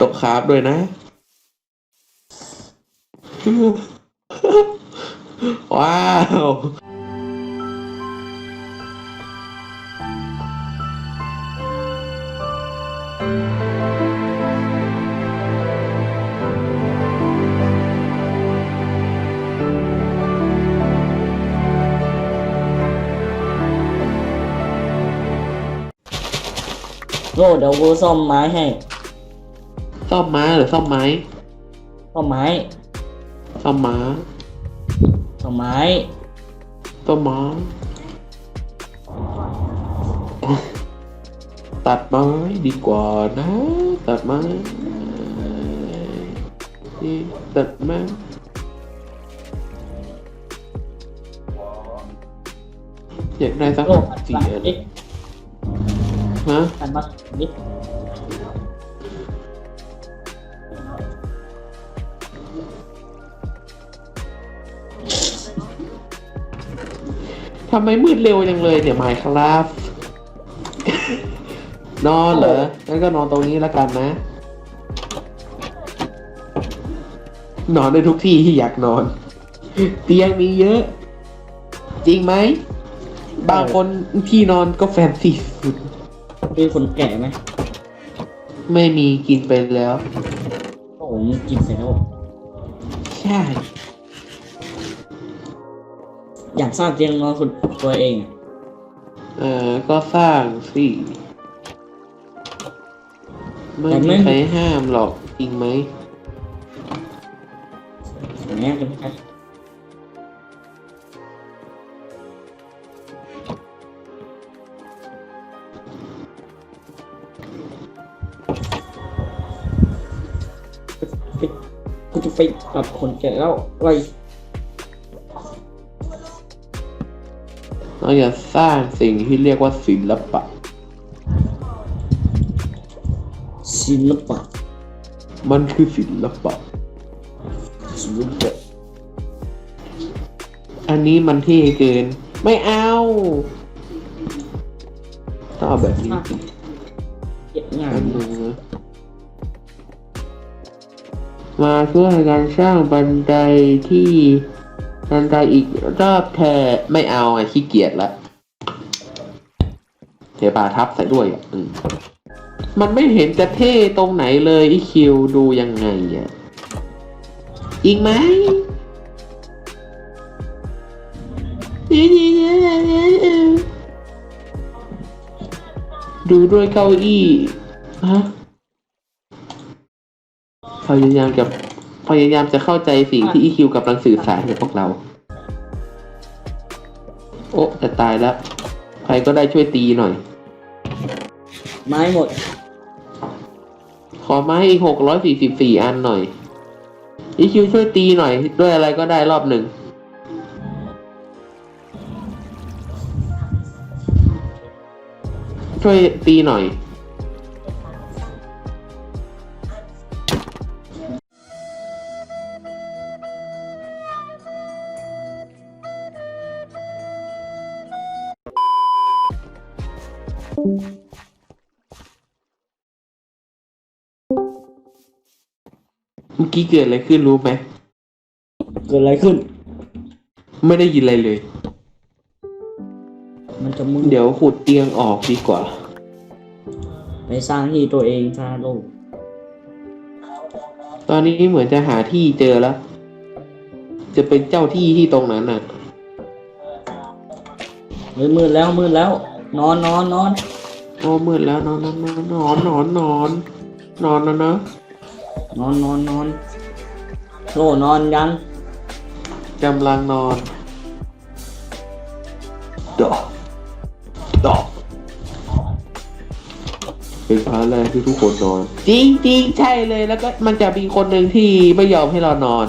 ตกคราฟด้วยนะว้าวโง่เดี๋ยวกูซ่อมไม้ให้ ซ่อมม้าหรือซ่อมไม้ซ่อมไม้ซ่อมม้าซ่อมไม้ ซ่อมม้า ตัดไม้ดีกว่านะ ตัดไม้นี่ตัดไม้อยากได้สักโง่สี่ตัดอันดิฮะตัดมาดิำไมมืดเร็วจังเลยเนี่ยไมค์ครับ นอนเหรองั้นก็นอนตรงนี้แล้วกันนะ นอนได้ทุกที่ที่อยากนอน เตียงมีเยอะ จริงไหม บางคนที่นอนก็แฟนซีสุดมีคนแก่ไหมไม่มีกินไปแล้ว โอ้โหมึงกินเสร็จแล้วใช่ อยากสร้างเตียงนอนคนตัวเองอะเออก็สร้างสิไม่มีใครห้ามหรอกจริงไหมอย่างเงี้ยจะไม่ใช่ไปกูจะไปตัดคนแก่แล้วอะไร เราอย่าสร้างสิ่งที่เรียกว่าศิลปะ ศิลปะ มันคือศิลปะ ศิลปะ อันนี้มันเท่เกิน ไม่เอาต้องเอาแบบนี้สิเก็บงาอันนหนึ่งนะมาช่วยกันสร้างบันไดที่ บันไดอีกรอบแทไม่เอาอะขี้เกียจละเทปาทับใส่ด้วยอะอืมมันไม่เห็นจะเท่ตรงไหนเลยอีคิวดูยังไงอะจริงไหมดูด้วยเก้าอี้ฮะพยายามจะ พยายามจะเข้าใจสิ่งที่อีคิวกำลังสื่อสารกับพวกเรา โอ้จะตายแล้ว ใครก็ได้ช่วยตีหน่อย ไม้หมด ขอไม้อีกหกร้อยสี่สิบสี่อันหน่อยอีคิวช่วยตีหน่อย ด้วยอะไรก็ได้รอบหนึ่ง ช่วยตีหน่อย เมื่อกี้เกิดอะไรขึ้นรู้ไหม เกิดอะไรขึ้น ไม่ได้ยินอะไรเลย มันจะมึงเดี๋ยวขุดเตียงออกดีกว่า ไปสร้างที่ตัวเองสร้างโลกตอนนี้เหมือนจะหาที่เจอแล้ว จะเป็นเจ้าที่ที่ตรงนั้นน่ะมืดมืดแล้วมืดแล้ว นอนนอนนอน โอ้มืดแล้วนอนนอนนอนนอนนอนนอนนอนนะนะนอนนอนนอนโง่นอนยังกำลังนอนดอกดอกเป็นพาร์ทแรกที่ทุกคนนอน จริงจริงใช่เลยแล้วก็มันจะมีคนหนึ่งที่ไม่ยอมให้เรานอน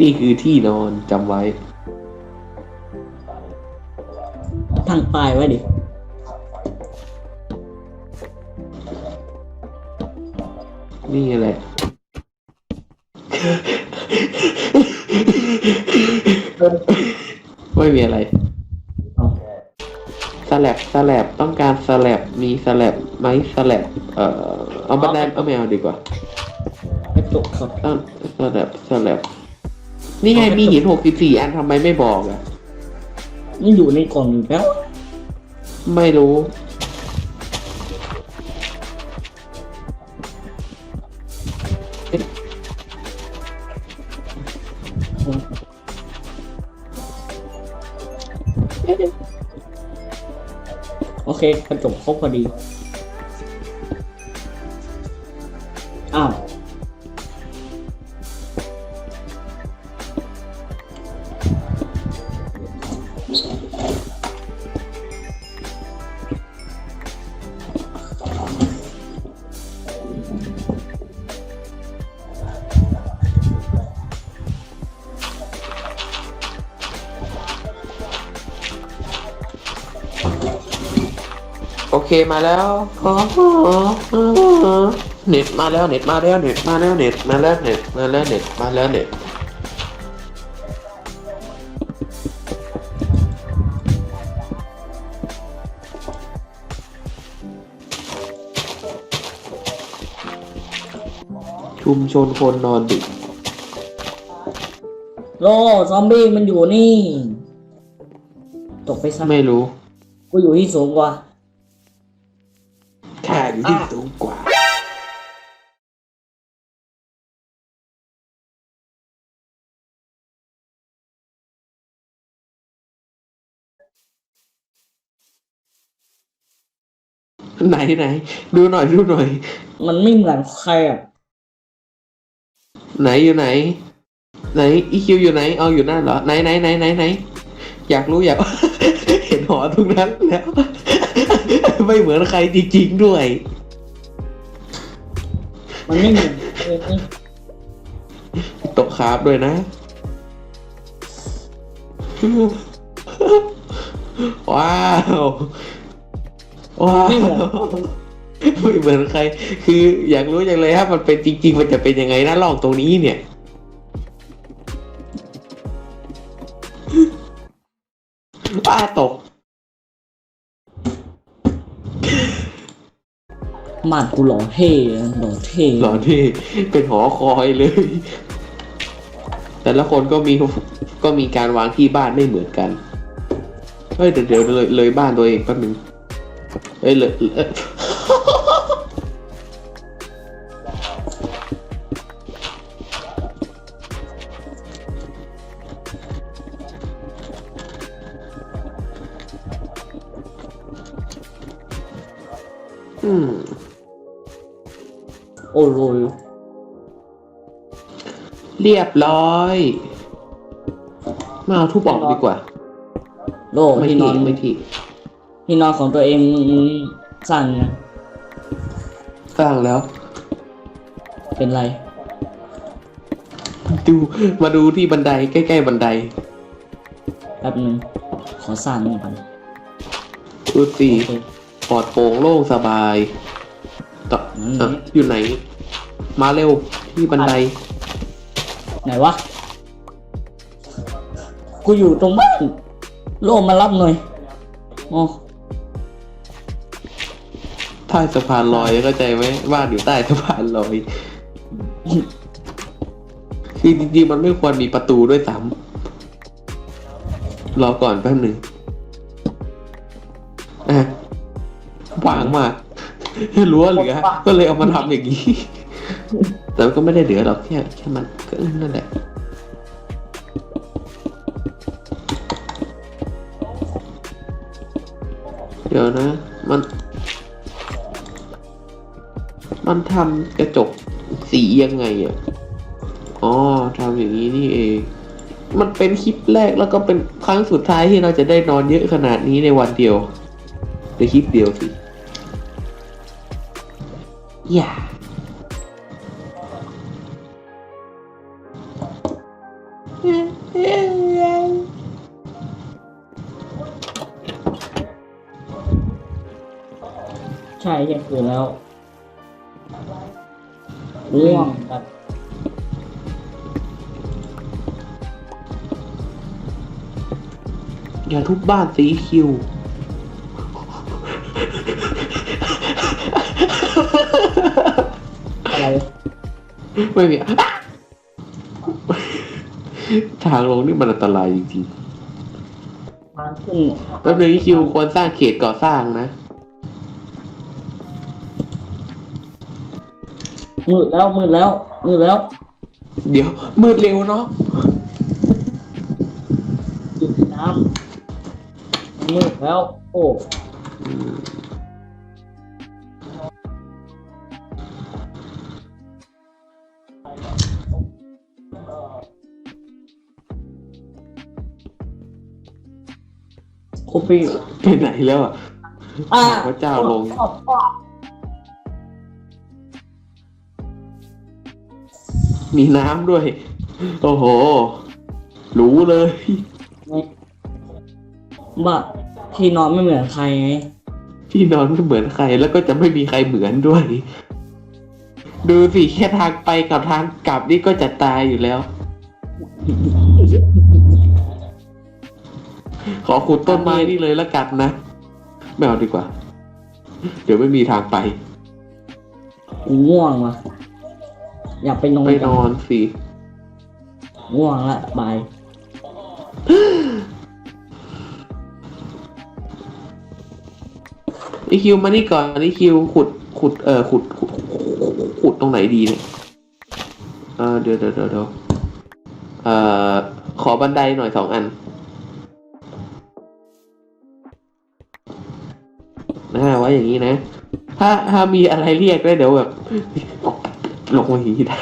นี่คือที่นอนจำไว้ทางปลายไว้ดิ นี่แหละ ไม่มีอะไรเอาสแลบสแลบต้องการสแลบมีสแลบไหมสแลบเอ่อเอาบันไดเอาไม่เอาดีกว่ากระจกครับ ต้องสแลบสแลบ นี่ไงมีหินหกสิบสี่อันทำไมไม่บอกอะมันอยู่ในกล่องอยู่แล้วไม่รู้ โอเคกระจกครบพอดี เคมาแล้วเน็ตมาแล้วเน็ตมาแล้วเน็ตมาแล้วเน็ตมาแล้วเน็ตมาแล้วเน็ตมาแล้วเน็ตชุมชนคนนอนดึกโลซอมบี้มันอยู่นี่ ตกไปซะไม่รู้ กูอยู่ที่สูงกว่าข้า อยู่ที่สูงกว่าไหนไหนดูหน่อยดูหน่อย มันไม่เหมือนใครอะ ไหนอยู่ไหน ไหนอีคิวอยู่ไหนเอาอยู่นั่นเหรอไหนไหนไหนไหนไหนอยากรู้อยาก เห็นหอตรงนั้นแล้ว ไม่เหมือนใครจริงๆด้วย มันไม่เหมือนเออตกคาบด้วยนะว้าวว้าวไม่เหมือนใคร คืออยากรู้จังเลยถ้ามันเป็นจริง ๆ มันจะเป็นยังไงนะลองตรงนี้เนี่ย มาดกูหล่อเท่หล่อเท่หลอนที่เป็นหอคอยเลย แต่ละคนก็มีก็มีการวางที่บ้านไม่เหมือนกัน เฮ้ยเดี๋ยวเดี๋ยวเลยเลยบ้านตัวเองแป๊บนึงเอ้ยเลยเอ้ยอืม โอ้โหเรียบร้อยมาเอาทุบออกดีกว่า โลไม่ที่นทีอนไม่ทีที่นอนของตัวเองสั่นนะสร้างแล้ว เป็นไร ดู มาดูที่บันไดใกล้ๆบันไดแป๊บหนึงขอสั่นหน่อยก่อนดูสิโอเคปลอดโปร่งโล่งสบายต่ออืมอะอยู่ไหน มาเร็วที่บันได ไหนวะ กูอยู่ตรงบ้าน โลมารับหน่อยอ๋อใต้สะพานลอยเข้าใจไหมบ้านอยู่ใต้สะพานลอยคือจริงๆมันไม่ควรมีประตูด้วยซ้ำรอก่อนแป๊บหนึ่งอะวางมากรั้วเหลือก็เลยเอามาทำอย่างนี้ แต่ก็ไม่ได้เหลือหรอกแค่แค่มันก็นั่นแหละเดี๋ยวนะ มัน มันทำกระจกสียังไงอะอ๋อทำอย่างนี้นี่เอง มันเป็นคลิปแรกแล้วก็เป็นครั้งสุดท้ายที่เราจะได้นอนเยอะขนาดนี้ในวันเดียวในคลิปเดียวสิอ ช่เที่ยงคืนแล้วง่วงแบบอย่าทุบบ้านสีคิว อะไรไม่มีทางลงนี่มันอันตรายจริงทางขึ้น ๆแป๊บนึงคิวควรสร้างเขตก่อสร้างนะ มืดแล้วมืดแล้วมืดแล้วเดี๋ยว มืดเร็วเนาะจุดน้ำมืดแล้ว โอ้คุปีไปไหนแล้วอะอ่าพระเจ้าลง มีน้ำด้วย โอ้โหรู้เลย ว่าที่นอนไม่เหมือนใครไงที่นอนไม่เหมือนใคร แล้วก็จะไม่มีใครเหมือนด้วย ดูสิแค่ทางไปกับทางกลับนี่ก็จะตายอยู่แล้ว ขอขุดต้นไม้นี่เลยแล้วกันนะไม่เอาดีกว่า เดี๋ยวไม่มีทางไปง่วงว่ะ อยากไปนอนไปนอนสิง่วงละบายไอคิวมานี่ก่อนไอคิวขุดขุดเอ่อขุดขุดขุดตรงไหนดีเนี่ยเออเดี๋ยวเดี๋ยวเดี๋ยวเดี๋ยวเอ่อขอบันไดหน่อยสองอันนะไว้อย่างนี้นะ ถ้าถ้ามีอะไรเรียกได้เดี๋ยวแบบ ลงมาหีได้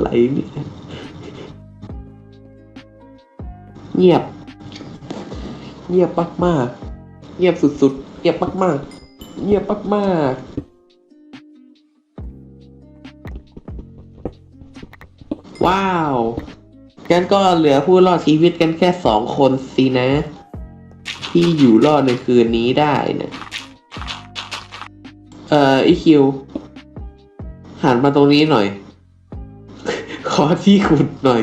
ไรเนี่ยเงียบ เงียบมากๆเงียบสุดๆ เงียบมากๆเงียบมากๆ ว้าวงั้นก็เหลือผู้รอดชีวิตกันแค่สองคนสินะ ที่อยู่รอดในคืนนี้ได้นะ อ่อไอคิวหันมาตรงนี้หน่อย ขอที่ขุดหน่อย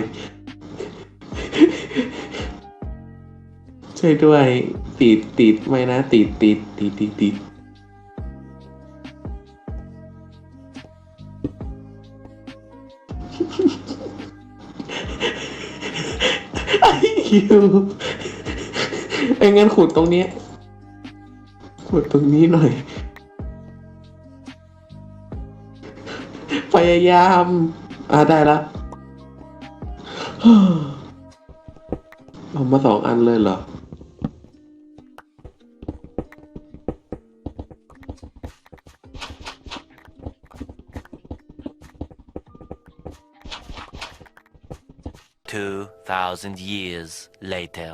ช่วยด้วย ติดติดไม่นะ ติดติดติดติดติดไอ้คิวไอ้งั้นขุดตรงนี้ ขุดตรงนี้หน่อย พยายาม อ่าได้ละเอามาสองอันเลยเหรอ Two thousand years later.